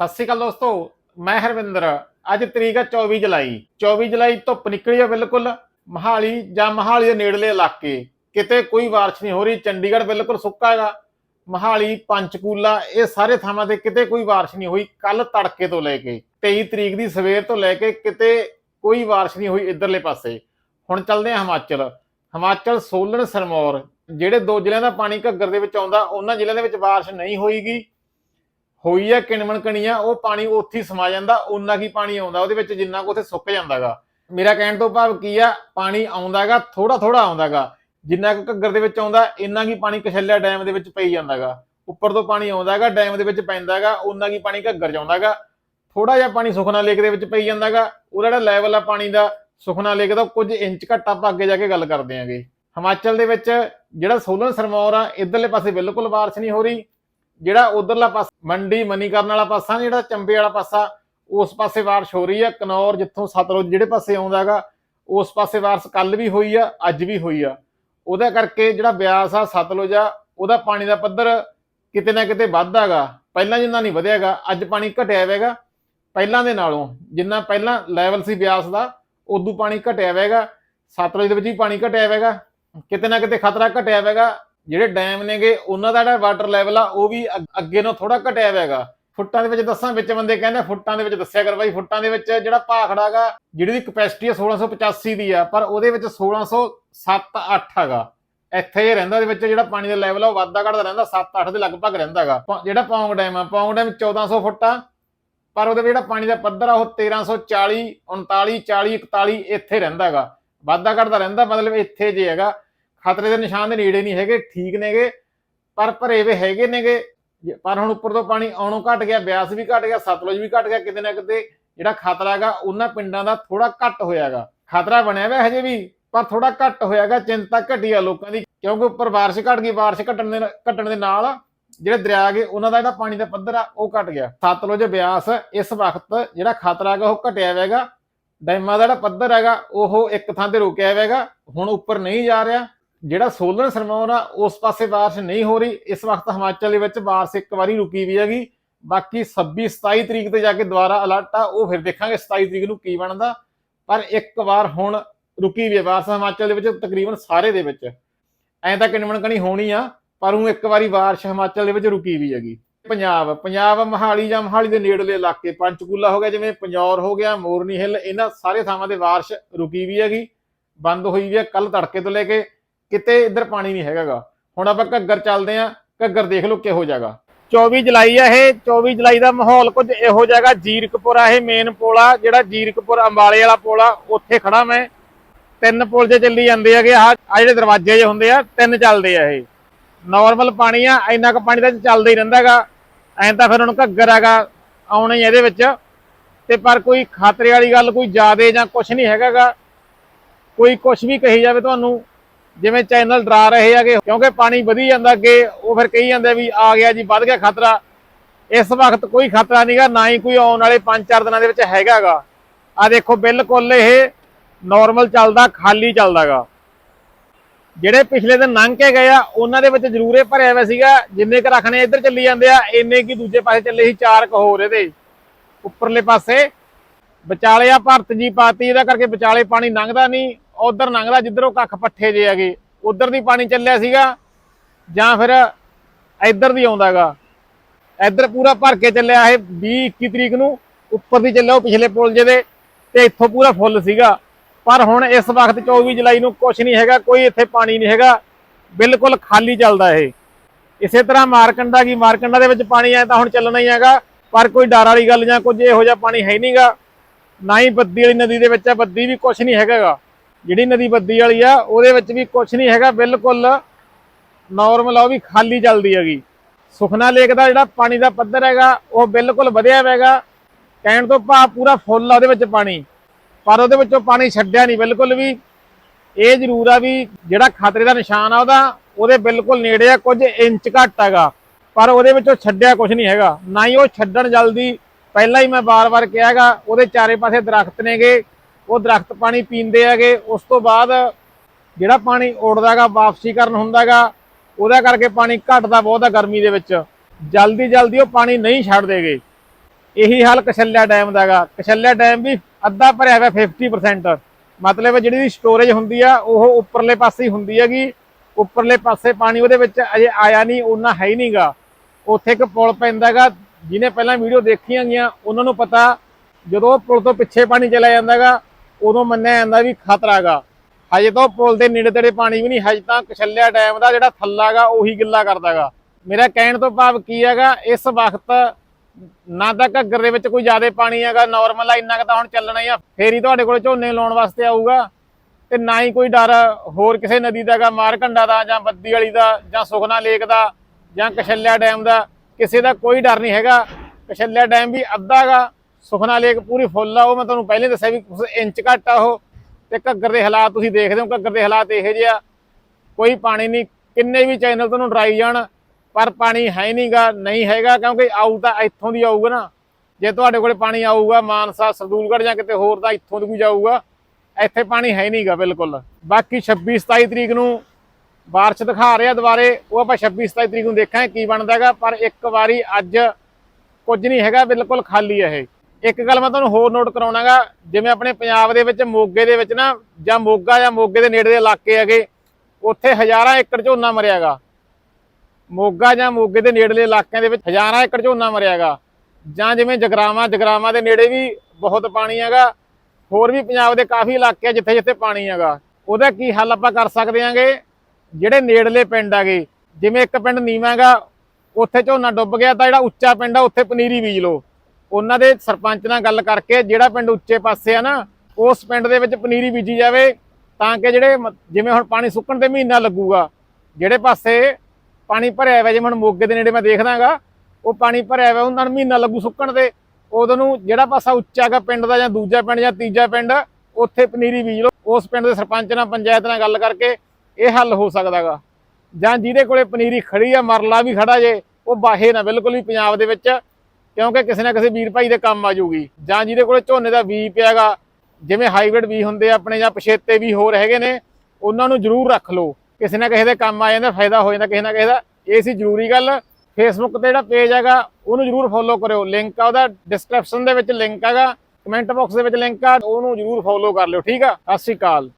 ਸਤਿ ਸ਼੍ਰੀ ਅਕਾਲ ਦੋਸਤੋ, ਮੈਂ ਹਰਵਿੰਦਰ। ਅੱਜ ਤਰੀਕ ਹੈ 24 ਜੁਲਾਈ। 24 ਜੁਲਾਈ ਧੁੱਪ ਨਿਕਲੀ ਹੈ ਬਿਲਕੁਲ ਮਹਾਲੀ ਜਾਂ ਮਹਾਲੀ ਦੇ ਨੇੜਲੇ ਇਲਾਕੇ। ਕਿਤੇ ਕੋਈ ਬਾਰਿਸ਼ ਨਹੀਂ ਹੋ ਰਹੀ, ਚੰਡੀਗੜ੍ਹ ਬਿਲਕੁਲ ਸੁੱਕਾ ਹੈਗਾ। ਮਹਾਲੀ, ਪੰਚਕੂਲਾ, ਇਹ ਸਾਰੇ ਥਾਵਾਂ ਤੇ ਕਿਤੇ ਕੋਈ ਬਾਰਿਸ਼ ਨਹੀਂ ਹੋਈ ਕੱਲ ਤੜਕੇ ਤੋਂ ਲੈ ਕੇ 23 ਤਰੀਕ ਦੀ ਸਵੇਰ ਤੋਂ ਲੈ ਕੇ ਕਿਤੇ ਕੋਈ ਬਾਰਿਸ਼ ਨਹੀਂ ਹੋਈ ਇਧਰਲੇ ਪਾਸੇ। ਹੁਣ ਚੱਲਦੇ ਹਾਂ ਹਿਮਾਚਲ। ਹਿਮਾਚਲ ਸੋਲਨ ਸਰਮੌਰ, ਜਿਹੜੇ ਦੋ ਜ਼ਿਲ੍ਹਿਆਂ ਦਾ ਪਾਣੀ ਘੱਗਰ ਦੇ ਵਿੱਚ ਆਉਂਦਾ, ਉਹਨਾਂ ਜ਼ਿਲ੍ਹਿਆਂ ਦੇ ਵਿੱਚ ਬਾਰਿਸ਼ ਨਹੀਂ ਹੋਈਗੀ। ਹੋਈ ਹੈ ਕਿਣਮਣ ਕਣੀਆਂ, ਉਹ ਪਾਣੀ ਉੱਥੇ ਹੀ ਸਮਾ ਜਾਂਦਾ ਉਨਾ ਕੀ ਪਾਣੀ ਆਉਂਦਾ, ਉਹਦੇ ਵਿੱਚ ਜਿੰਨਾ ਕੁ ਉੱਥੇ ਸੁੱਕ ਜਾਂਦਾਗਾ। ਮੇਰਾ ਕਹਿਣ ਤੋਂ ਭਾਵ ਕੀ ਆ, ਪਾਣੀ ਆਉਂਦਾਗਾ ਥੋੜਾ ਥੋੜਾ ਆਉਂਦਾਗਾ। ਜਿੰਨਾ ਕੁ ਘੱਗਰ ਦੇ ਵਿੱਚ ਆਉਂਦਾ, ਇੰਨਾ ਕੀ ਪਾਣੀ ਕਛੱਲਿਆ ਡੈਮ ਦੇ ਵਿੱਚ ਪਈ ਜਾਂਦਾਗਾ। ਉੱਪਰ ਤੋਂ ਪਾਣੀ ਆਉਂਦਾਗਾ, ਡੈਮ ਦੇ ਵਿੱਚ ਪੈਂਦਾਗਾ ਉਨਾ ਕੀ ਪਾਣੀ ਘੱਗਰ ਚ ਆਉਂਦਾਗਾ। ਥੋੜਾ ਜਿਹਾ ਪਾਣੀ ਸੁਖਨਾ ਲੇਕ ਦੇ ਵਿੱਚ ਪਈ ਜਾਂਦਾਗਾ, ਉਹਦਾ ਜਿਹੜਾ ਲੈਵਲ ਆ ਪਾਣੀ ਦਾ, ਸੁਖਨਾ ਲੇਕ ਦਾ, ਉਹ ਕੁਝ ਇੰਚ ਘੱਟ ਆਪਾਂ ਅੱਗੇ ਜਾ ਕੇ ਗੱਲ ਕਰਦੇ ਆਂਗੇ। ਹਿਮਾਚਲ ਦੇ ਵਿੱਚ ਜਿਹੜਾ ਸੋਲਨ ਸਰਮੌਰ ਆ, ਇਧਰਲੇ ਪਾਸੇ ਬਿਲਕੁਲ ਬਾਰਿਸ਼ ਨਹੀਂ ਹੋ ਰਹੀ। ਜਿਹੜਾ ਉਧਰਲਾ ਪਾਸਾ, ਮੰਡੀ ਮਨੀਕਰਨ ਵਾਲਾ ਪਾਸਾ ਜਿਹੜਾ ਚੰਬੇ ਵਾਲਾ ਪਾਸਾ, ਉਸ ਪਾਸੇ ਬਾਰਿਸ਼ ਹੋ ਰਹੀ ਆ। ਕਨੌਰ ਜਿੱਥੋਂ ਸਤਲੁਜ ਜਿਹੜੇ ਪਾਸੇ ਆਉਂਦਾਗਾ ਉਸ ਪਾਸੇ ਬਾਰਿਸ਼ ਕੱਲ ਵੀ ਹੋਈ ਆ, ਅੱਜ ਵੀ ਹੋਈ ਆ। ਉਹਦਾ ਕਰਕੇ ਜਿਹੜਾ ਬਿਆਸ ਆ, ਸਤਲੁਜ ਆ, ਉਹਦਾ ਪਾਣੀ ਦਾ ਪੱਧਰ ਕਿਤੇ ਨਾ ਕਿਤੇ ਵੱਧਦਾ ਵੱਧਦਾਗਾ ਪਹਿਲਾਂ ਜਿੰਨਾ ਨਹੀਂ ਵਧਿਆਗਾ ਅੱਜ ਪਾਣੀ ਘਟਿਆ ਹੋਵੇਗਾ ਪਹਿਲਾਂ ਦੇ ਨਾਲੋਂ। ਜਿੰਨਾ ਪਹਿਲਾਂ ਲੈਵਲ ਸੀ ਬਿਆਸ ਦਾ, ਉਦੋਂ ਪਾਣੀ ਘਟਿਆ ਹੋਵੇਗਾ ਸਤਲੁਜ ਦੇ ਵਿੱਚ ਵੀ ਪਾਣੀ ਘਟਿਆ ਹੋਵੇਗਾ ਕਿਤੇ ਨਾ ਕਿਤੇ ਖਤਰਾ ਘਟਿਆ ਹੋਵੇਗਾ ਜਿਹੜੇ ਡੈਮ ਨੇਗੇ, ਉਹਨਾਂ ਦਾ ਜਿਹੜਾ ਵਾਟਰ ਲੈਵਲ ਆ, ਉਹ ਵੀ ਅੱਗੇ ਨਾਲੋਂ ਥੋੜਾ ਘਟਿਆ ਹੋਵੇਗਾ ਫੁੱਟਾਂ ਦੇ ਵਿੱਚ ਦੱਸਾਂ, ਵਿੱਚ ਬੰਦੇ ਕਹਿੰਦੇ ਫੁੱਟਾਂ ਦੇ ਵਿੱਚ ਦੱਸਿਆ ਕਰ ਬਾਈ, ਫੁੱਟਾਂ ਦੇ ਵਿੱਚ ਜਿਹੜਾ ਭਾਖੜਾਗਾ ਜਿਹੜੀ ਦੀ ਕਪੈਸਿਟੀ ਆ 1685 ਦੀ ਆ, ਪਰ ਉਹਦੇ ਵਿੱਚ 1607 8 ਹੈਗਾ। ਇੱਥੇ ਹੀ ਰਹਿੰਦਾ ਦੇ ਵਿੱਚ ਜਿਹੜਾ ਪਾਣੀ ਦਾ ਲੈਵਲ ਆ, ਉਹ ਵੱਧਦਾ ਘਟਦਾ ਰਹਿੰਦਾ 7 8 ਦੇ ਲਗਭਗ ਰਹਿੰਦਾ ਰਹਿੰਦਾਗਾ ਜਿਹੜਾ ਪੌਂਗ ਡੈਮ ਆ, ਪੌਂਗ ਡੈਮ 1400 ਫੁੱਟ ਆ, ਪਰ ਉਹਦੇ ਵਿੱਚ ਜਿਹੜਾ ਪਾਣੀ ਦਾ ਪੱਧਰ ਆ, ਉਹ 1340 39 40 41 ਇੱਥੇ ਰਹਿੰਦਾ ਰਹਿੰਦਾਗਾ ਵਾਧਾ ਘਟਦਾ ਰਹਿੰਦਾ, ਮਤਲਬ ਇੱਥੇ ਜੇ ਹੈਗਾ ਖਤਰੇ ਦੇ ਨਿਸ਼ਾਨ ਦੇ ਨੇੜੇ ਨਹੀਂ ਹੈਗੇ, ਠੀਕ ਨੇਗੇ, ਪਰ ਭਰੇ ਵੇ ਹੈਗੇ ਨੇਗੇ। ਪਰ ਹੁਣ ਉੱਪਰ ਤੋਂ ਪਾਣੀ ਆਉਣੋਂ ਘਟ ਗਿਆ, ਬਿਆਸ ਵੀ ਘਟ ਗਿਆ, ਸਤਲੁਜ ਵੀ ਘਟ ਗਿਆ, ਕਿਤੇ ਨਾ ਕਿਤੇ ਜਿਹੜਾ ਖਤਰਾ ਹੈਗਾ, ਉਹਨਾਂ ਪਿੰਡਾਂ ਦਾ ਥੋੜਾ ਘੱਟ ਹੋਇਆਗਾ ਖਤਰਾ ਬਣਿਆ ਹੋਇਆ ਹਜੇ ਵੀ, ਪਰ ਥੋੜਾ ਘੱਟ ਹੋਇਆਗਾ ਚਿੰਤਾ ਘਟੀ ਆ ਲੋਕਾਂ ਦੀ, ਕਿਉਂਕਿ ਉੱਪਰ ਬਾਰਿਸ਼ ਘਟ ਗਈ, ਬਾਰਿਸ਼ ਘਟਣ ਦੇ ਘਟਣ ਦੇ ਨਾਲ ਜਿਹੜੇ ਦਰਿਆ ਹੈਗੇ, ਉਹਨਾਂ ਦਾ ਜਿਹੜਾ ਪਾਣੀ ਦਾ ਪੱਧਰ ਆ, ਉਹ ਘਟ ਗਿਆ। ਸਤਲੁਜ, ਬਿਆਸ ਇਸ ਵਕਤ ਜਿਹੜਾ ਖਤਰਾ ਹੈਗਾ, ਉਹ ਘਟਿਆ ਹੋਇਆਗਾ ਡੈਮਾਂ ਦਾ ਜਿਹੜਾ ਪੱਧਰ ਹੈਗਾ, ਉਹ ਇੱਕ ਥਾਂ ਤੇ ਰੁਕਿਆ ਹੋਇਆਗਾ ਹੁਣ ਉੱਪਰ ਨਹੀਂ ਜਾ ਰਿਹਾ। ਜਿਹੜਾ ਸੋਲਨ ਸਰਮੌਰ ਆ ਉਸ ਪਾਸੇ ਬਾਰਿਸ਼ ਨਹੀਂ ਹੋ ਰਹੀ, ਇਸ ਵਕਤ ਹਿਮਾਚਲ ਦੇ ਵਿੱਚ ਬਾਰਿਸ਼ ਇੱਕ ਵਾਰੀ ਰੁਕੀ ਵੀ ਹੈਗੀ। ਬਾਕੀ 26 27 ਤਰੀਕ ਤੇ ਜਾ ਕੇ ਦੁਬਾਰਾ ਅਲਰਟ ਆ, ਉਹ ਫਿਰ ਦੇਖਾਂਗੇ 27 ਤਰੀਕ ਨੂੰ ਕੀ ਬਣਦਾ। ਪਰ ਇੱਕ ਵਾਰ ਹੁਣ ਰੁਕੀ ਵੀ ਹੈ ਬਾਰਿਸ਼ ਹਿਮਾਚਲ ਦੇ ਵਿੱਚ ਤਕਰੀਬਨ ਸਾਰੇ ਦੇ ਵਿੱਚ। ਐਂ ਤਾਂ ਕਿਣਮਣ ਕਣੀ ਹੋਣੀ ਆ, ਪਰ ਉਹ ਇੱਕ ਵਾਰੀ ਬਾਰਿਸ਼ ਹਿਮਾਚਲ ਦੇ ਵਿੱਚ ਰੁਕੀ ਵੀ ਹੈਗੀ। ਪੰਜਾਬ ਪੰਜਾਬ ਮਹਾਲੀ ਜਾਂ ਮਹਾਲੀ ਦੇ ਨੇੜਲੇ ਇਲਾਕੇ, ਪੰਚਕੂਲਾ ਹੋ ਗਿਆ ਜਿਵੇਂ, ਪੰਜੌਰ ਹੋ ਗਿਆ, ਮੋਰਨੀ ਹਿੱਲ, ਇਹਨਾਂ ਸਾਰੇ ਥਾਵਾਂ ਤੇ ਬਾਰਿਸ਼ ਰੁਕੀ ਵੀ ਹੈਗੀ। ਬੰਦ ਹੋਈ ਵੀ ਹੈ ਕੱਲ ਤੜਕੇ ਤੋਂ ਲੈ ਕੇ ਕਿਤੇ ਇੱਧਰ ਪਾਣੀ ਨਹੀਂ ਹੈਗਾਗਾ। ਹੁਣ ਆਪਾਂ ਘੱਗਰ ਚੱਲਦੇ ਆਂ, ਘੱਗਰ ਦੇਖ ਲਓ ਕਿਹੋ ਜਾਗਾ 24 ਜੁਲਾਈ ਆ ਇਹ 24 ਜੁਲਾਈ ਦਾ ਮਾਹੌਲ ਕੁਝ ਇਹੋ ਜਾਗਾ ਜੀਰਕਪੁਰ ਆ ਇਹ ਮੇਨ ਪੁਲ ਆ, ਜਿਹੜਾ ਜੀਰਕਪੁਰ ਅੰਬਾਲੇ ਵਾਲਾ ਪੁਲ ਆ, ਉੱਥੇ ਖੜਾ ਮੈਂ। ਤਿੰਨ ਪੁਲ ਜੇ ਚੱਲੀ ਜਾਂਦੇ ਹੈਗੇ ਆ ਆ ਜਿਹੜੇ ਦਰਵਾਜ਼ੇ ਜੇ ਹੁੰਦੇ ਆ, ਤਿੰਨ ਚੱਲਦੇ ਆ ਇਹ। ਨਾਰਮਲ ਪਾਣੀ ਆ, ਇੰਨਾ ਕੁ ਪਾਣੀ ਤਾਂ ਚੱਲਦਾ ਹੀ ਰਹਿੰਦਾਗਾ ਐਂ ਤਾਂ ਫਿਰ ਹੁਣ ਘੱਗਰ ਹੈਗਾ, ਆਉਣਾ ਹੀ ਇਹਦੇ ਵਿੱਚ। ਤੇ ਪਰ ਕੋਈ ਖਤਰੇ ਵਾਲੀ ਗੱਲ ਕੋਈ ਜ਼ਿਆਦੇ ਜਾਂ ਕੁਝ ਨਹੀਂ ਹੈਗਾਗਾ ਕੋਈ ਕੁਝ ਵੀ ਕਹੀ ਜਾਵੇ ਤੁਹਾਨੂੰ ਜਿਵੇਂ ਚੈਨਲ ਡਰਾ ਰਹੇ ਹੈਗੇ, ਕਿਉਂਕਿ ਪਾਣੀ ਵਧੀ ਜਾਂਦਾ ਅੱਗੇ, ਉਹ ਫਿਰ ਕਹੀ ਜਾਂਦੇ ਵੀ ਆ ਗਿਆ ਜੀ, ਵੱਧ ਗਿਆ ਖਤਰਾ। ਇਸ ਵਕਤ ਕੋਈ ਖਤਰਾ ਨਹੀਂਗਾ ਨਾ ਹੀ ਕੋਈ ਆਉਣ ਵਾਲੇ 5-4 ਦਿਨਾਂ ਦੇ ਵਿੱਚ ਹੈਗਾਗਾ ਆ ਦੇਖੋ, ਬਿਲਕੁਲ ਇਹ ਨਾਰਮਲ ਚੱਲਦਾ, ਖਾਲੀ ਚੱਲਦਾਗਾ ਜਿਹੜੇ ਪਿਛਲੇ ਦਿਨ ਲੰਘ ਕੇ ਗਏ ਆ, ਉਹਨਾਂ ਦੇ ਵਿੱਚ ਜ਼ਰੂਰ ਇਹ ਭਰਿਆ ਹੋਇਆ ਸੀਗਾ, ਜਿੰਨੇ ਕ ਰੱਖਣੇ ਇੱਧਰ ਚੱਲੀ ਜਾਂਦੇ ਆ, ਇੰਨੇ ਕੀ ਦੂਜੇ ਪਾਸੇ ਚੱਲੇ ਸੀ, ਚਾਰ ਕ ਹੋਰ ਇਹਦੇ। ਉੱਪਰਲੇ ਪਾਸੇ, ਵਿਚਾਲੇ ਆ, ਭਰਤ ਜੀ ਪਾਤੀ, ਇਹਦਾ ਕਰਕੇ ਵਿਚਾਲੇ ਪਾਣੀ ਲੰਘਦਾ ਨਹੀਂ ਉਧਰ ਲੰਘਦਾ, ਜਿੱਧਰੋਂ ਕੱਖ ਪੱਠੇ ਜੇ ਹੈਗੇ, ਉਧਰ ਦੀ ਪਾਣੀ ਚੱਲਿਆ ਸੀਗਾ ਜਾਂ ਫਿਰ ਇੱਧਰ ਦੀ ਆਉਂਦਾਗਾ ਇੱਧਰ ਪੂਰਾ ਭਰ ਕੇ ਚੱਲਿਆ ਇਹ 20 21 ਤਰੀਕ ਨੂੰ, ਉੱਪਰ ਦੀ ਚੱਲਿਆ ਉਹ ਪਿਛਲੇ ਪੁਲ ਜਿਹਦੇ ਤੇ ਇੱਥੋਂ ਪੂਰਾ ਫੁੱਲ ਸੀਗਾ। ਪਰ ਹੁਣ ਇਸ ਵਕਤ 24 ਜੁਲਾਈ ਨੂੰ ਕੁਝ ਨਹੀਂ ਹੈਗਾ, ਕੋਈ ਇੱਥੇ ਪਾਣੀ ਨਹੀਂ ਹੈਗਾ, ਬਿਲਕੁਲ ਖਾਲੀ ਚੱਲਦਾ ਇਹ। ਇਸੇ ਤਰ੍ਹਾਂ ਮਾਰਕੰਡਾ ਕੀ, ਮਾਰਕੰਡਾ ਦੇ ਵਿੱਚ ਪਾਣੀ ਆਇਆ ਤਾਂ ਹੁਣ ਚੱਲਣਾ ਹੀ ਹੈਗਾ, ਪਰ ਕੋਈ ਡਰ ਵਾਲੀ ਗੱਲ ਜਾਂ ਕੁਝ ਇਹੋ ਜਿਹਾ ਪਾਣੀ ਹੈ ਨਹੀਂਗਾ। ਨਾ ਹੀ ਬੱਦੀ ਵਾਲੀ ਨਦੀ ਦੇ ਵਿੱਚ ਆ ਬੱਦੀ ਵੀ ਕੁਝ ਨਹੀਂ ਹੈਗਾਗਾ ਜਿਹੜੀ ਨਦੀ ਬੱਦੀ ਵਾਲੀ ਆ, ਉਹਦੇ ਵਿੱਚ ਵੀ ਕੁਝ ਨਹੀਂ ਹੈਗਾ, ਬਿਲਕੁਲ ਨਾਰਮਲ ਆ, ਉਹ ਵੀ ਖਾਲੀ ਚੱਲਦੀ ਹੈਗੀ। ਸੁਖਨਾ ਲੇਕ ਦਾ ਜਿਹੜਾ ਪਾਣੀ ਦਾ ਪੱਧਰ ਹੈਗਾ, ਉਹ ਬਿਲਕੁਲ ਵਧਿਆ ਹੋਇਆ ਹੈਗਾ। ਕਹਿਣ ਤੋਂ ਭਾਵ ਪੂਰਾ ਫੁੱਲ ਆ ਉਹਦੇ ਵਿੱਚ ਪਾਣੀ। ਪਰ ਉਹਦੇ ਵਿੱਚੋਂ ਪਾਣੀ ਛੱਡਿਆ ਨਹੀਂ, ਬਿਲਕੁਲ ਵੀ। ਇਹ ਜ਼ਰੂਰ ਆ ਵੀ ਜਿਹੜਾ ਖਤਰੇ ਦਾ ਨਿਸ਼ਾਨ ਆ ਉਹਦਾ, ਉਹਦੇ ਬਿਲਕੁਲ ਨੇੜੇ ਆ, ਕੁਝ ਇੰਚ ਘੱਟ ਹੈਗਾ। ਪਰ ਉਹਦੇ ਵਿੱਚੋਂ ਛੱਡਿਆ ਕੁਝ ਨਹੀਂ ਹੈਗਾ। ਨਾ ਹੀ ਉਹ ਛੱਡਣ ਜਲਦੀ, ਪਹਿਲਾਂ ਹੀ ਮੈਂ ਬਾਰ-ਬਾਰ ਕਿਹਾਗਾ ਉਹਦੇ ਚਾਰੇ ਪਾਸੇ ਦਰਖਤ ਨੇਗੇ। ਉਹ ਦਰਖਤ ਪਾਣੀ ਪੀਂਦੇ ਹੈਗੇ, ਉਸ ਤੋਂ ਬਾਅਦ ਜਿਹੜਾ ਪਾਣੀ ਉੱਡਦਾਗਾ ਵਾਪਸੀ ਕਰਨ ਹੁੰਦਾਗਾ ਉਹਦਾ ਕਰਕੇ ਪਾਣੀ ਘਟਦਾ ਬਹੁਤ ਆ ਗਰਮੀ ਦੇ ਵਿੱਚ। ਜਲਦੀ ਜਲਦੀ ਉਹ ਪਾਣੀ ਨਹੀਂ ਛੱਡ ਦੇਗੇ। ਇਹੀ ਹਾਲ ਕਸ਼ਲਿਆ ਡੈਮ ਦਾਗਾ ਕਸ਼ਲਿਆ ਡੈਮ ਵੀ ਅੱਧਾ ਭਰਿਆ ਹੋਇਆ 50% ਮਤਲਬ ਜਿਹੜੀ ਸਟੋਰੇਜ ਹੁੰਦੀ ਆ, ਉਹ ਉੱਪਰਲੇ ਪਾਸੇ ਹੀ ਹੁੰਦੀ ਹੈਗੀ। ਉੱਪਰਲੇ ਪਾਸੇ ਪਾਣੀ ਉਹਦੇ ਵਿੱਚ ਅਜੇ ਆਇਆ ਨਹੀਂ ਉਹਨਾਂ ਹੈ ਹੀ ਨਹੀਂਗਾ ਉੱਥੇ ਇੱਕ ਪੁਲ ਪੈਂਦਾਗਾ ਜਿਹਨੇ ਪਹਿਲਾਂ ਵੀਡੀਓ ਦੇਖੀਆਂ ਗਈਆਂ, ਉਹਨਾਂ ਨੂੰ ਪਤਾ ਜਦੋਂ ਉਹ ਪੁਲ ਤੋਂ ਪਿੱਛੇ ਪਾਣੀ ਚਲਾ ਜਾਂਦਾਗਾ ਉਦੋਂ ਮੰਨਿਆ ਜਾਂਦਾ ਵੀ ਖਤਰਾਗਾ ਹਜੇ ਤਾਂ ਪੁਲ ਦੇ ਨੇੜੇ ਤੇੜੇ ਪਾਣੀ ਵੀ ਨਹੀਂ, ਹਜੇ ਤਾਂ ਕਸ਼ਲਿਆ ਡੈਮ ਦਾ ਜਿਹੜਾ ਥੱਲਾਗਾ ਉਹੀ ਗਿੱਲਾ ਕਰਦਾਗਾ ਮੇਰਾ ਕਹਿਣ ਤੋਂ ਭਾਵ ਕੀ ਹੈਗਾ, ਇਸ ਵਕਤ ਨਾ ਤਾਂ ਘੱਗਰ ਦੇ ਵਿੱਚ ਕੋਈ ਜ਼ਿਆਦਾ ਪਾਣੀ ਹੈਗਾ ਨਾਰਮਲ ਆ, ਇੰਨਾ ਕੁ ਤਾਂ ਹੁਣ ਚੱਲਣਾ ਹੀ ਆ। ਫੇਰ ਹੀ ਤੁਹਾਡੇ ਕੋਲ ਝੋਨੇ ਲਾਉਣ ਵਾਸਤੇ ਆਊਗਾ, ਤੇ ਨਾ ਹੀ ਕੋਈ ਡਰ ਹੋਰ ਕਿਸੇ ਨਦੀ ਦਾ ਹੈਗਾ, ਮਾਰਕੰਡਾ ਦਾ, ਜਾਂ ਬੱਦੀ ਵਾਲੀ ਦਾ, ਜਾਂ ਸੁਖਨਾ ਲੇਕ ਦਾ, ਜਾਂ ਕਸ਼ਲਿਆ ਡੈਮ ਦਾ, ਕਿਸੇ ਦਾ ਕੋਈ ਡਰ ਨਹੀਂ ਹੈਗਾ। ਕਸ਼ਲਿਆ ਡੈਮ ਵੀ ਅੱਧਾ ਗਾ ਸੁਖਨਾ ਲੇਕ ਪੂਰੀ ਫੁੱਲ ਆ, ਉਹ ਮੈਂ ਤੁਹਾਨੂੰ ਪਹਿਲੇ ਦੱਸਿਆ ਵੀ ਕੁਛ ਇੰਚ ਘੱਟ ਆ ਉਹ, ਤੇ ਘੱਗਰ ਦੇ ਹਾਲਾਤ ਤੁਸੀਂ ਦੇਖਦੇ ਹੋ, ਘੱਗਰ ਦੇ ਹਾਲਾਤ ਇਹੋ ਜਿਹੇ ਆ। ਕੋਈ ਪਾਣੀ ਨਹੀਂ, ਕਿੰਨੇ ਵੀ ਚੈਨਲ ਤੁਹਾਨੂੰ ਡਰਾਈ ਜਾਣ, ਪਰ ਪਾਣੀ ਹੈ ਨਹੀਂਗਾ, ਨਹੀਂ ਹੈਗਾ, ਕਿਉਂਕਿ ਆਊ ਤਾਂ ਇੱਥੋਂ ਦੀ ਆਊਗਾ ਨਾ। ਜੇ ਤੁਹਾਡੇ ਕੋਲੇ ਪਾਣੀ ਆਊਗਾ, ਮਾਨਸਾ ਸਰਦੂਲਗੜ੍ਹ ਜਾਂ ਕਿਤੇ ਹੋਰ ਤਾਂ ਇੱਥੋਂ ਦੀ ਕੋਈ ਜਾਊਗਾ, ਇੱਥੇ ਪਾਣੀ ਹੈ ਨਹੀਂਗਾ ਬਿਲਕੁਲ। ਬਾਕੀ 26 27 ਤਰੀਕ ਨੂੰ ਬਾਰਿਸ਼ ਦਿਖਾ ਰਿਹਾ ਦੁਬਾਰੇ, ਉਹ ਆਪਾਂ 26 27 ਤਰੀਕ ਨੂੰ ਦੇਖਾਂ ਕੀ ਬਣਦਾ ਹੈਗਾ, ਪਰ ਇੱਕ ਵਾਰੀ ਅੱਜ ਕੁਝ ਨਹੀਂ ਹੈਗਾ, ਬਿਲਕੁਲ ਖਾਲੀ ਹੈ ਇਹ। ਇੱਕ ਗੱਲ ਮੈਂ ਤੁਹਾਨੂੰ ਹੋਰ ਨੋਟ ਕਰਾਉਣਾਗਾ, ਜਿਵੇਂ ਆਪਣੇ ਪੰਜਾਬ ਦੇ ਵਿੱਚ ਮੋਗੇ ਦੇ ਵਿੱਚ ਨਾ, ਜਾਂ ਮੋਗਾ ਜਾਂ ਮੋਗੇ ਦੇ ਨੇੜੇ ਦੇ ਇਲਾਕੇ ਹੈਗੇ, ਉੱਥੇ ਹਜ਼ਾਰਾਂ ਏਕੜ ਝੋਨਾ ਮਰਿਆਗਾ। ਮੋਗਾ ਜਾਂ ਮੋਗੇ ਦੇ ਨੇੜਲੇ ਇਲਾਕਿਆਂ ਦੇ ਵਿੱਚ ਹਜ਼ਾਰਾਂ ਏਕੜ ਝੋਨਾ ਮਰਿਆਗਾ। ਜਾਂ ਜਿਵੇਂ ਜਗਰਾਵਾਂ ਜਗਰਾਵਾਂ ਦੇ ਨੇੜੇ ਵੀ ਬਹੁਤ ਪਾਣੀ ਹੈਗਾ, ਹੋਰ ਵੀ ਪੰਜਾਬ ਦੇ ਕਾਫੀ ਇਲਾਕੇ ਆ ਜਿੱਥੇ ਜਿੱਥੇ ਪਾਣੀ ਹੈਗਾ। ਉਹਦਾ ਕੀ ਹੱਲ ਆਪਾਂ ਕਰ ਸਕਦੇ ਆਂਗੇ ਜਿਹੜੇ ਨੇੜਲੇ ਪਿੰਡ ਹੈਗੇ, ਜਿਵੇਂ ਇੱਕ ਪਿੰਡ ਨੀਵਾਂਗਾ, ਉੱਥੇ ਝੋਨਾ ਡੁੱਬ ਗਿਆ ਤਾਂ ਜਿਹੜਾ ਉੱਚਾ ਪਿੰਡ ਆ, ਉੱਥੇ ਪਨੀਰੀ ਬੀਜ ਲਓ। ਉਹਨਾਂ ਦੇ ਸਰਪੰਚ ਨਾਲ ਗੱਲ ਕਰਕੇ ਜਿਹੜਾ ਪਿੰਡ ਉੱਚੇ ਪਾਸੇ ਆ ਨਾ, ਉਸ ਪਿੰਡ ਦੇ ਵਿੱਚ ਪਨੀਰੀ ਬੀਜੀ ਜਾਵੇ, ਤਾਂ ਕਿ ਜਿਹੜੇ ਮ- ਜਿਵੇਂ ਹੁਣ ਪਾਣੀ ਸੁੱਕਣ ਤੇ ਮਹੀਨਾ ਲੱਗੂਗਾ, ਜਿਹੜੇ ਪਾਸੇ ਪਾਣੀ ਭਰਿਆ ਹੋਇਆ, ਜਿਵੇਂ ਹੁਣ ਮੋਗੇ ਦੇ ਨੇੜੇ ਮੈਂ ਦੇਖਦਾਗਾ, ਉਹ ਪਾਣੀ ਭਰਿਆ ਹੋਇਆ, ਉਹਨਾਂ ਨੂੰ ਮਹੀਨਾ ਲੱਗੂ ਸੁੱਕਣ ਤੇ ਉਦੋਂ ਨੂੰ ਜਿਹੜਾ ਪਾਸਾ ਉੱਚਾ ਹੈਗਾ ਪਿੰਡ ਦਾ ਜਾਂ ਦੂਜਾ ਪਿੰਡ ਜਾਂ ਤੀਜਾ ਪਿੰਡ, ਉੱਥੇ ਪਨੀਰੀ ਬੀਜ ਲਓ। ਉਸ ਪਿੰਡ ਦੇ ਸਰਪੰਚ ਨਾਲ, ਪੰਚਾਇਤ ਨਾਲ ਗੱਲ ਕਰਕੇ ਇਹ ਹੱਲ ਹੋ ਸਕਦਾਗਾ। ਜਾਂ ਜਿਹਦੇ ਕੋਲੇ ਪਨੀਰੀ ਖੜੀ ਆ, ਮਰਲਾ ਵੀ ਖੜਾ ਜੇ, ਉਹ ਬਾਹੇ ਨਾ, ਬਿਲਕੁਲ ਵੀ ਪੰਜਾਬ ਦੇ ਵਿੱਚ ਕਿਉਂਕਿ ਕਿਸੇ ਨਾ ਕਿਸੇ ਵੀਰ ਭਾਈ ਦੇ ਕੰਮ ਆ ਜੂਗੀ। ਜਾਂ ਜਿਹਦੇ ਕੋਲੇ ਝੋਨੇ ਦਾ ਬੀਜ ਪਿਆਗਾ ਜਿਵੇਂ ਹਾਈਬ੍ਰਿਡ ਬੀਜ ਹੁੰਦੇ ਆ ਆਪਣੇ ਜਾਂ ਪਛੇਤੇ ਵੀ ਹੋਰ ਹੈਗੇ ਨੇ, ਉਹਨਾਂ ਨੂੰ ਜ਼ਰੂਰ ਰੱਖ ਲਓ। ਕਿਸੇ ਨਾ ਕਿਸੇ ਦੇ ਕੰਮ ਆ ਜਾਂਦਾ, ਫਾਇਦਾ ਹੋ ਜਾਂਦਾ, ਕਿਸੇ ਨਾ ਕਿਸੇ ਦਾ। ਇਹ ਸੀ ਜ਼ਰੂਰੀ ਗੱਲ। ਫੇਸਬੁੱਕ ਤੇ ਜਿਹੜਾ ਪੇਜ ਹੈਗਾ, ਉਹਨੂੰ ਜ਼ਰੂਰ ਫੋਲੋ ਕਰਿਓ। ਲਿੰਕ ਆ ਉਹਦਾ ਡਿਸਕ੍ਰਿਪਸ਼ਨ ਦੇ ਵਿੱਚ ਲਿੰਕ ਹੈਗਾ ਕਮੈਂਟ ਬਾਕਸ ਦੇ ਵਿੱਚ ਲਿੰਕ ਆ, ਉਹਨੂੰ ਜ਼ਰੂਰ ਫੋਲੋ ਕਰ ਲਿਓ, ਠੀਕ ਆ? ਸਤਿ ਸ਼੍ਰੀ ਅਕਾਲ।